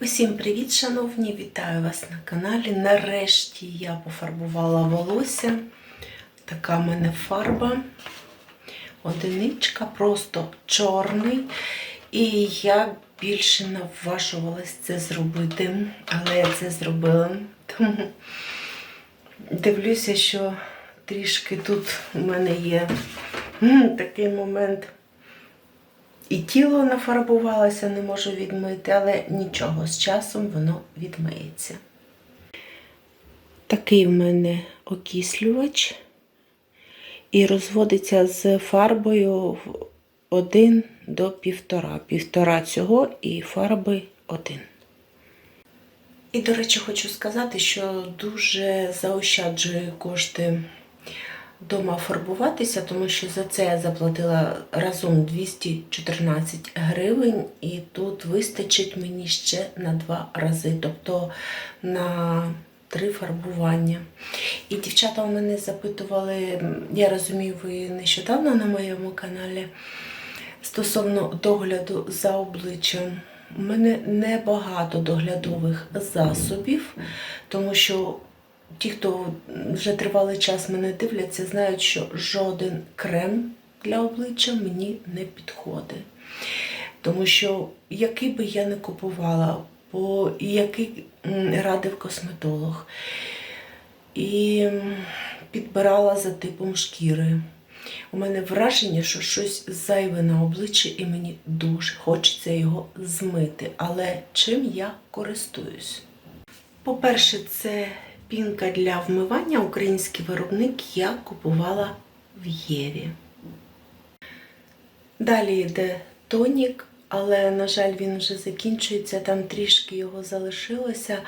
Усім привіт, шановні! Вітаю вас на каналі. Нарешті я пофарбувала волосся. Така в мене фарба. Одиничка, просто чорний. І я більше наважувалась це зробити. Але я це зробила. Тому дивлюся, що трішки тут у мене є такий момент. І тіло нафарбувалося, не можу відмити, але нічого, з часом воно відмиється. Такий в мене окислювач. І розводиться з фарбою в 1 до 1,5. Півтора цього і фарби 1. І, до речі, хочу сказати, що дуже заощаджує кошти дома фарбуватися, тому що за це я заплатила разом 214 гривень, і тут вистачить мені ще на два рази, тобто на три фарбування. І дівчата у мене запитували, я розумію, ви нещодавно на моєму каналі стосовно догляду за обличчям. У мене небагато доглядових засобів, тому що ті, хто вже тривалий час мене дивляться, знають, що жоден крем для обличчя мені не підходить. Тому що який би я не купувала, по який радив косметолог, і підбирала за типом шкіри. У мене враження, що щось зайве на обличчі, і мені дуже хочеться його змити. Але чим я користуюсь? По-перше, це пінка для вмивання. Український виробник я купувала в Єві. Далі йде тонік, але, на жаль, він вже закінчується, там трішки його залишилося,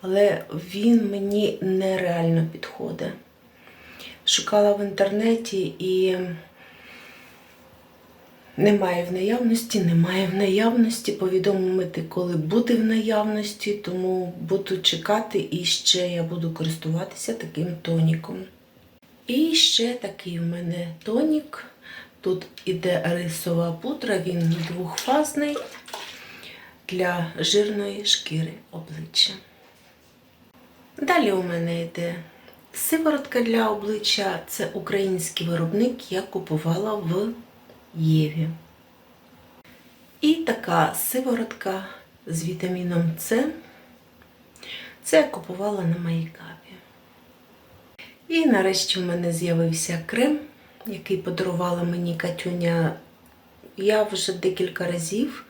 але він мені нереально підходить. Шукала в інтернеті і немає в наявності, немає в наявності. Повідомити, коли буде в наявності, тому буду чекати і ще я буду користуватися таким тоніком. І ще такий в мене тонік. Тут іде рисова пудра, він двохфазний для жирної шкіри обличчя. Далі у мене йде сиворотка для обличчя. Це український виробник, я купувала в Єві. І така сиворотка з вітаміном С. Це я купувала на майкапі. І нарешті в мене з'явився крем, який подарувала мені Катюня. Я вже декілька разів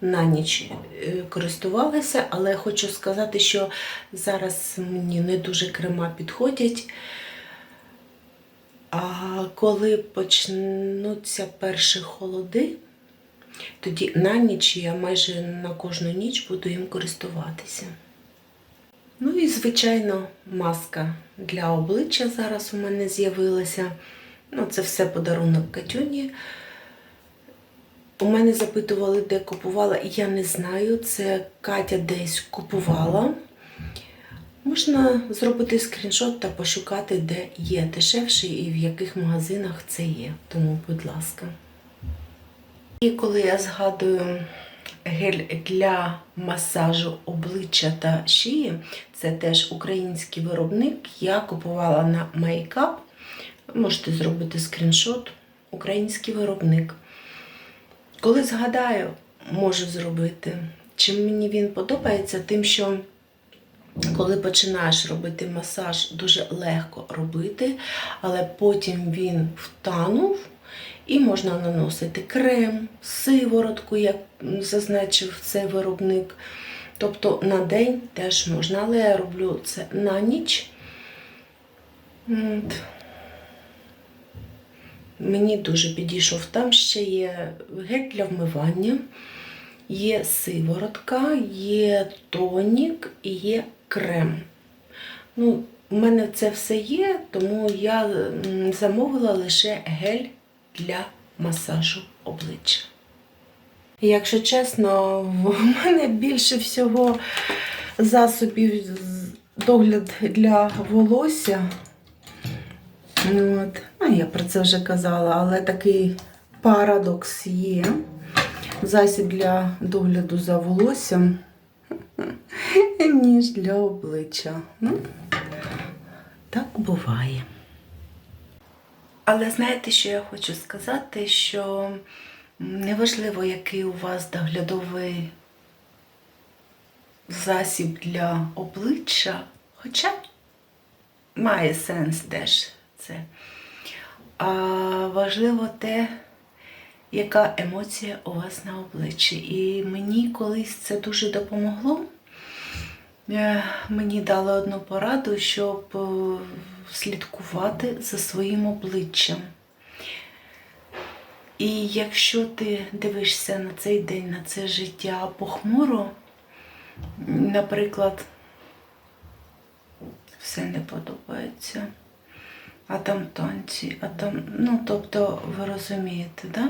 на ніч е, користувалася, але хочу сказати, що зараз мені не дуже крема підходять. А коли почнуться перші холоди, тоді на ніч я майже на кожну ніч буду їм користуватися. Ну і, звичайно, маска для обличчя зараз у мене з'явилася. Ну, це все подарунок Катюні. У мене запитували, де купувала, я не знаю, це Катя десь купувала. Можна зробити скріншот та пошукати, де є дешевше і в яких магазинах це є. Тому, будь ласка. І коли я згадую гель для масажу обличчя та шиї, це теж український виробник. Я купувала на Makeup. Можете зробити скріншот. Український виробник. Коли згадаю, можу зробити. Чим мені він подобається, тим, що коли починаєш робити масаж, дуже легко робити, але потім він втанув і можна наносити крем, сиворотку, як зазначив цей виробник. Тобто на день теж можна, але я роблю це на ніч. Мені дуже підійшов. Там ще є гель для вмивання, є сиворотка, є тонік і є крем. Ну, У мене це все є, тому я замовила лише гель для масажу обличчя. Якщо чесно, в мене більше всього засобів догляд для волосся. Ну, От. Ну, я про це вже казала, але такий парадокс є. Засіб для догляду за волоссям. ніж для обличчя. Ну, так буває. Але знаєте, що я хочу сказати, що неважливо, який у вас доглядовий засіб для обличчя, хоча має сенс теж це. А важливо те, яка емоція у вас на обличчі. І мені колись це дуже допомогло. Е, Мені дали одну пораду, щоб е, слідкувати за своїм обличчям. І якщо ти дивишся на цей день, на це життя похмуро, наприклад, все не подобається, а там танці, а там, ну, тобто, ви розумієте, да?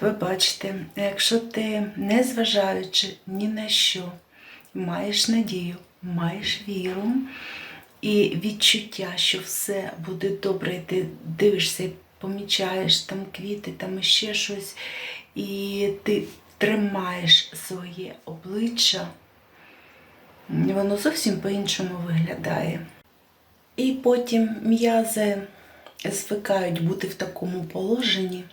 Ви бачите, якщо ти, не зважаючи ні на що, маєш надію, маєш віру і відчуття, що все буде добре, і ти дивишся, помічаєш там квіти, там ще щось, і ти тримаєш своє обличчя, воно зовсім по-іншому виглядає. І потім м'язи звикають бути в такому положенні.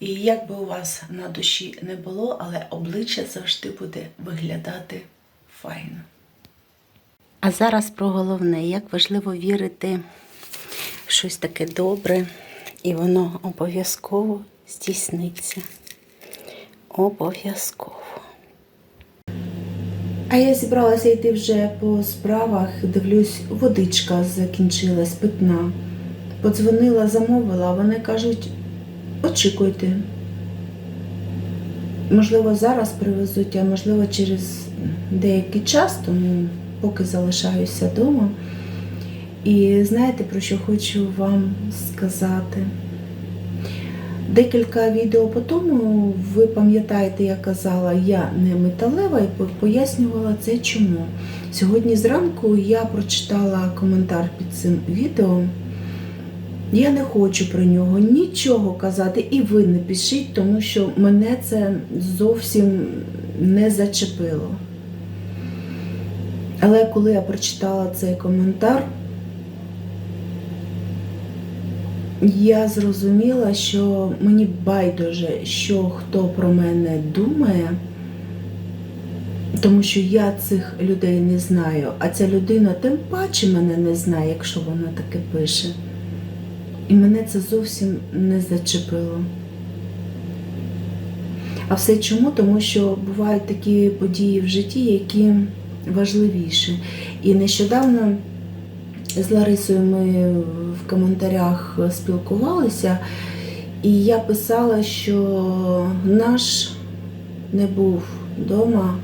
І як би у вас на душі не було, але обличчя завжди буде виглядати файно. А зараз про головне, як важливо вірити в щось таке добре, і воно обов'язково здійсниться. Обов'язково. А я зібралася йти вже по справах, дивлюсь, водичка закінчилась, питна. Подзвонила, замовила, вони кажуть, очікуйте. Можливо, зараз привезуть, а можливо, через деякий час, тому поки залишаюся вдома. І знаєте, про що хочу вам сказати? Декілька відео по тому, ви пам'ятаєте, я казала, я не металева і пояснювала це чому. Сьогодні зранку я прочитала коментар під цим відео. Я не хочу про нього нічого казати, і ви не пишіть, тому що мене це зовсім не зачепило. Але коли я прочитала цей коментар, я зрозуміла, що мені байдуже, що хто про мене думає, тому що я цих людей не знаю, а ця людина тим паче мене не знає, якщо вона таке пише. І мене це зовсім не зачепило. А все чому? Тому що бувають такі події в житті, які важливіші. І нещодавно з Ларисою ми в коментарях спілкувалися, і я писала, що наш не був вдома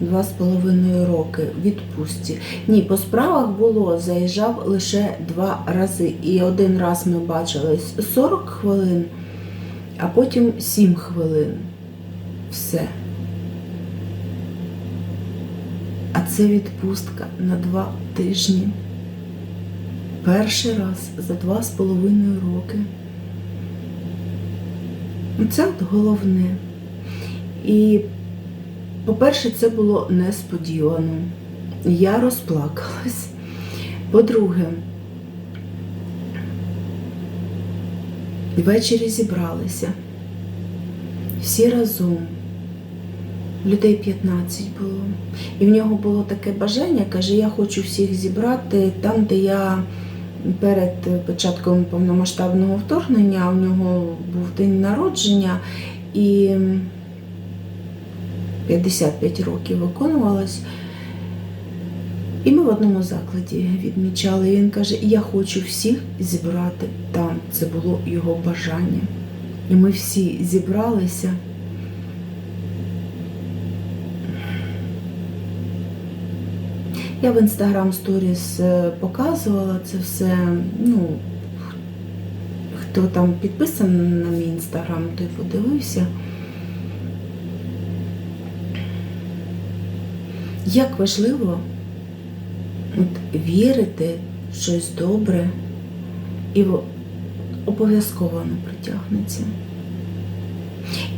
два з половиною роки в відпустці. Ні, по справах було, заїжджав лише два рази. І один раз ми бачились 40 хвилин, а потім 7 хвилин. Все. А це відпустка на два тижні. Перший раз за два з половиною роки. Це от головне. І, по-перше, це було несподівано. Я розплакалась. По-друге, ввечері зібралися. Всі разом. Людей 15 було. І в нього було таке бажання, каже, я хочу всіх зібрати там, де я перед початком повномасштабного вторгнення у нього був день народження і 55 років виконувалось. І ми в одному закладі відмічали. Він каже, я хочу всіх зібрати там. Це було його бажання. І ми всі зібралися. Я в інстаграм сторіс показувала це все. Ну, хто там підписаний на мій інстаграм, той подивився. Як важливо от, вірити в щось добре і обов'язково воно притягнеться.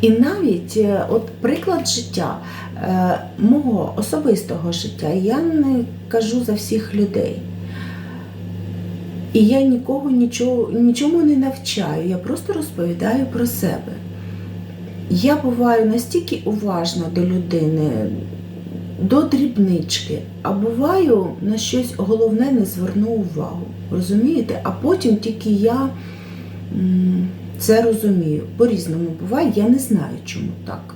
І навіть е, от приклад життя, е, мого особистого життя, я не кажу за всіх людей. І я нікого нічого, нічому не навчаю, я просто розповідаю про себе. Я буваю настільки уважна до людини, до дрібнички, а буваю на щось головне не зверну увагу. Розумієте? А потім тільки я це розумію. По-різному буває, я не знаю, чому так.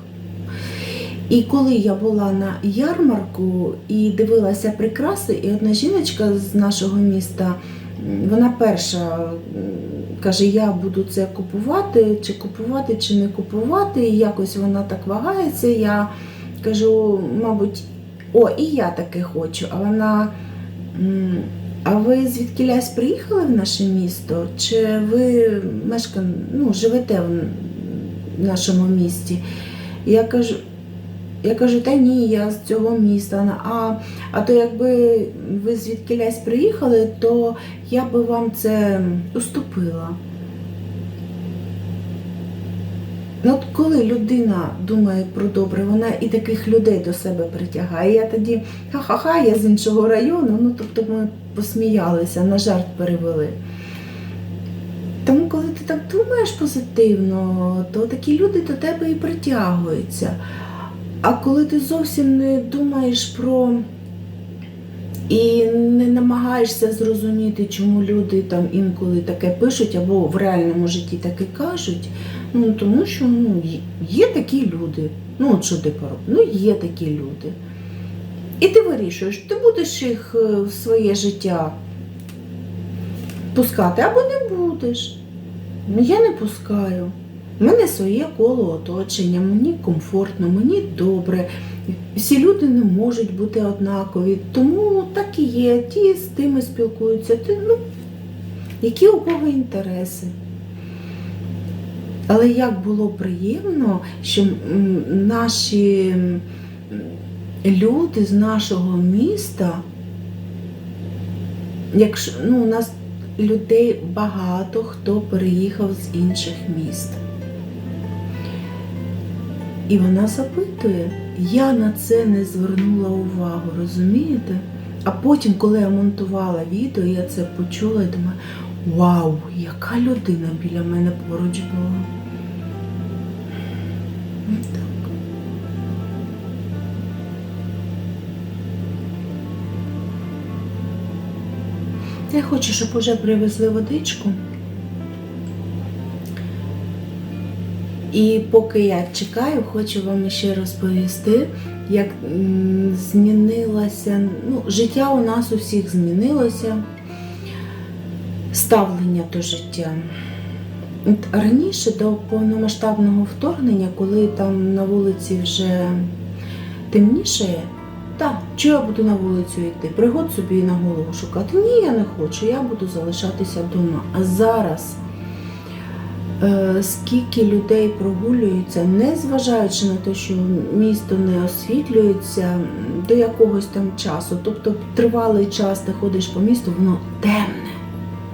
І коли я була на ярмарку і дивилася прикраси, і одна жіночка з нашого міста, вона перша каже: Я буду це купувати, чи купувати, чи не купувати. І якось вона так вагається. Я кажу, мабуть, о, і я таке хочу. А вона. А ви звідкілясь приїхали в наше місто? Чи ви мешкан... ну, живете в нашому місті? Я кажу, я кажу, та ні, я з цього міста. А, а то якби ви звідкілясь приїхали, то я би вам це уступила. Ну, от коли людина думає про добре, вона і таких людей до себе притягає. Я тоді ха-ха-ха, я з іншого району, ну тобто ми посміялися, на жарт перевели. Тому, коли ти так думаєш позитивно, то такі люди до тебе і притягуються. А коли ти зовсім не думаєш про і не намагаєшся зрозуміти, чому люди там інколи таке пишуть або в реальному житті таке кажуть, ну тому що ну, є- такі люди. Ну, от що ти пороб? Ну, є такі люди. І ти вирішуєш, ти будеш їх е, в своє життя пускати або не будеш. Я не пускаю. У мене своє коло оточення, мені комфортно, мені добре. Всі люди не можуть бути однакові, тому так і є. Ті з тими спілкуються. Ти, ну, які у кого інтереси. Але як було приємно, що наші люди з нашого міста, якщо ну, у нас людей багато хто переїхав з інших міст. І вона запитує, я на це не звернула увагу, розумієте? А потім, коли я монтувала відео, я це почула і думаю, вау, яка людина біля мене поруч була. Я хочу, щоб уже привезли водичку. І поки я чекаю, хочу вам ще розповісти, як змінилося, ну, життя у нас у всіх змінилося, ставлення до життя. От раніше до повномасштабного вторгнення, коли там на вулиці вже темніше, так, що я буду на вулицю йти? Пригод собі на голову шукати. Ні, я не хочу, я буду залишатися вдома. А зараз е, скільки людей прогулюються, не зважаючи на те, що місто не освітлюється до якогось там часу. Тобто тривалий час ти ходиш по місту, воно темне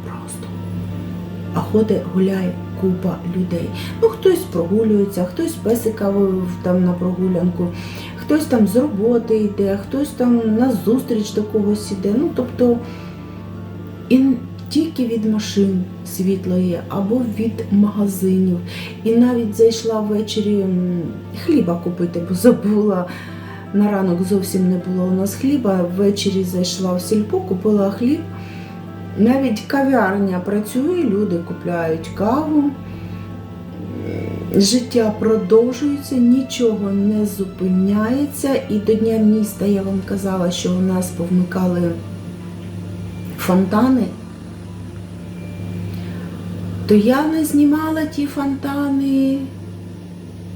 просто. А ходить, гуляє купа людей. Ну, хтось прогулюється, хтось песика там на прогулянку, хтось там з роботи йде, хтось там на зустріч до когось іде. Ну, тобто, і тільки від машин світло є, або від магазинів. І навіть зайшла ввечері хліба купити, бо забула. На ранок зовсім не було у нас хліба. Ввечері зайшла в сільпо, купила хліб. Навіть кав'ярня працює, люди купляють каву. Життя продовжується, нічого не зупиняється. І до Дня міста я вам казала, що у нас повмикали фонтани. То я не знімала ті фонтани,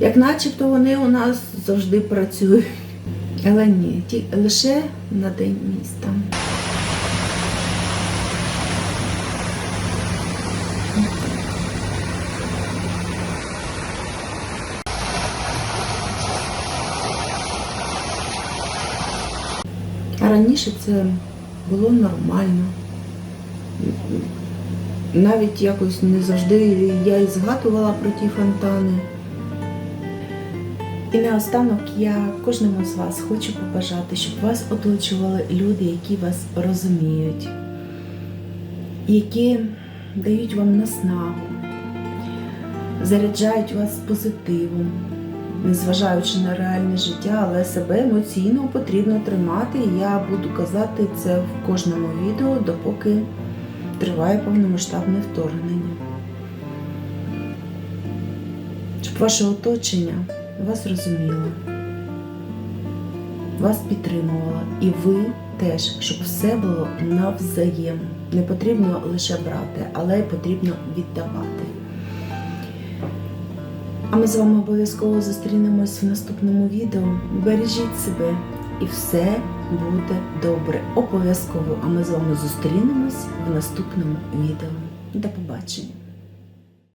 як начебто вони у нас завжди працюють. Але ні, ті, лише на День міста. А раніше це було нормально. Навіть якось не завжди я і згадувала про ті фонтани. І наостанок я кожному з вас хочу побажати, щоб вас оточували люди, які вас розуміють, які дають вам наснагу, заряджають вас позитивом, незважаючи на реальне життя, але себе емоційно потрібно тримати. Я буду казати це в кожному відео, допоки триває повномасштабне вторгнення. Щоб ваше оточення вас розуміло, вас підтримувало, і ви теж, щоб все було навзаєм. Не потрібно лише брати, але й потрібно віддавати. А ми з вами обов'язково зустрінемось в наступному відео. Бережіть себе і все буде добре. Обов'язково. А ми з вами зустрінемось в наступному відео. До побачення!